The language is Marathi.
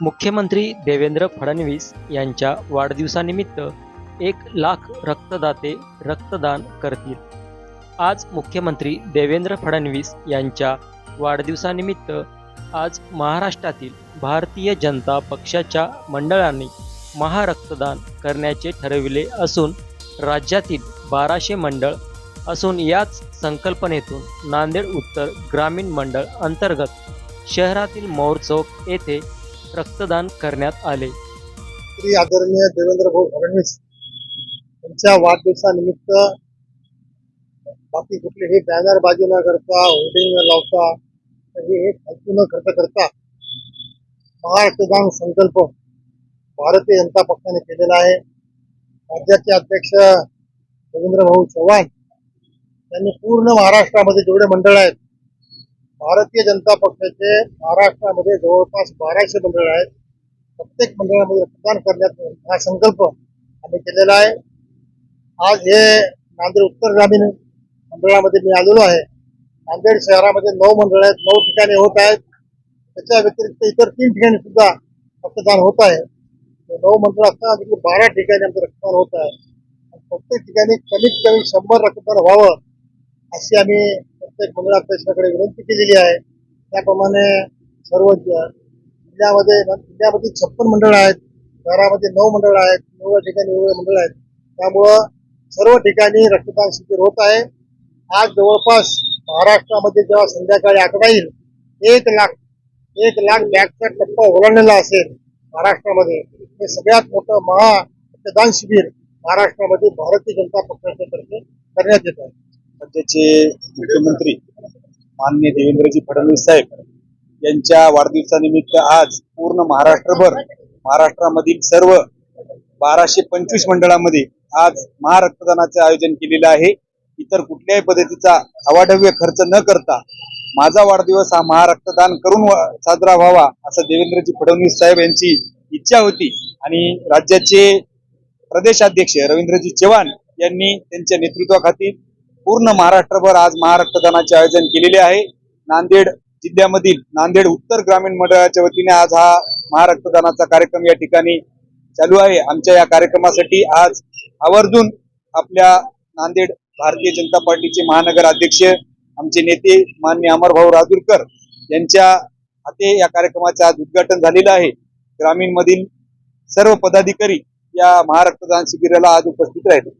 मुख्यमंत्री देवेंद्र फडणवीस यांच्या वाढदिवसानिमित्त एक लाख रक्तदाते रक्तदान करतील. आज मुख्यमंत्री देवेंद्र फडणवीस यांच्या वाढदिवसानिमित्त आज महाराष्ट्रातील भारतीय जनता पक्षाच्या मंडळांनी महारक्तदान करण्याचे ठरविले असून राज्यातील बाराशे मंडळ असून याच संकल्पनेतून नांदेड उत्तर ग्रामीण मंडळ अंतर्गत शहरातील मौर चौक येथे रक्तदान करण्यात आले. श्री आदरणीय देवेंद्र भाऊ फडणवीस यांच्या वाढदिवसानिमित्त बाकी कुठलीही बॅनरबाजी न करता होर्डिंग न लावता तरी हे फालतू न खर्च करता महारक्तदान संकल्प भारतीय जनता पक्षाने केलेला आहे. राज्याचे अध्यक्ष देवेंद्र भाऊ चव्हाण यांनी पूर्ण महाराष्ट्रामध्ये जेवढे मंडळ आहेत भारतीय जनता पक्षाचे महाराष्ट्रामध्ये जवळपास बाराशे मंडळ आहेत. प्रत्येक मंडळामध्ये रक्तदान करण्यात हा संकल्प आम्ही केलेला आहे. आज हे नांदेड उत्तर ग्रामीण मंडळामध्ये मी आलेलो आहे. नांदेड शहरामध्ये नऊ मंडळ आहेत नऊ ठिकाणी होत आहेत. त्याच्या व्यतिरिक्त इतर तीन ठिकाणी सुद्धा रक्तदान होत आहे. नऊ मंडळ असताना देखील बारा ठिकाणी आमचं रक्तदान होत आहे. प्रत्येक ठिकाणी कमीत कमी शंभर रक्तदान व्हावं अशी आम्ही प्रत्येक मंडळाध्यक्षाकडे विनंती केलेली आहे. त्याप्रमाणे सर्व जिल्ह्यामध्ये जिल्ह्यामध्ये छप्पन मंडळ आहेत शहरामध्ये नऊ मंडळ आहेत नऊ ठिकाणी वेगवेगळे मंडळ आहेत. त्यामुळं सर्व ठिकाणी रक्तदान शिबिर होत आहे. आज जवळपास महाराष्ट्रामध्ये जेव्हा संध्याकाळी आकडा येईल एक लाख एक लाख बॅगचा टप्पा ओलांडलेला असेल महाराष्ट्रामध्ये. हे सगळ्यात मोठं महा रक्तदान शिबिर महाराष्ट्रामध्ये भारतीय जनता पक्षाच्या तर्फे करण्यात येत आहे. राज्याचे मुख्यमंत्री माननीय देवेंद्रजी फडणवीस साहेब यांच्या वाढदिवसानिमित्त आज पूर्ण महाराष्ट्रभर महाराष्ट्रामधील सर्व बाराशे पंचवीस मंडळामध्ये आज महारक्तदानाचे आयोजन केलेलं आहे. इतर कुठल्याही पद्धतीचा अवाढव्य खर्च न करता माझा वाढदिवस हा महारक्तदान करून साजरा व्हावा असं देवेंद्रजी फडणवीस साहेब यांची इच्छा होती आणि राज्याचे प्रदेशाध्यक्ष रवींद्रजी चव्हाण यांनी त्यांच्या नेतृत्वाखाली पूर्ण महाराष्ट्रभर आज महारक्तदानाचे आयोजन केलेले आहे. नांदेड जिल्ह्यामधील नांदेड उत्तर ग्रामीण मंडळाच्या वतीने आज हा महारक्तदानाचा कार्यक्रम या ठिकाणी चालू आहे. आमच्या या कार्यक्रमासाठी आज आवर्जून आपल्या नांदेड भारतीय जनता पार्टीचे महानगर अध्यक्ष आमचे नेते मान्य अमरभाऊ राजूरकर यांच्या हाते या कार्यक्रमाचे आज उद्घाटन झालेलं आहे. ग्रामीण मधील सर्व पदाधिकारी या महारक्तदान शिबिराला आज उपस्थित राहिले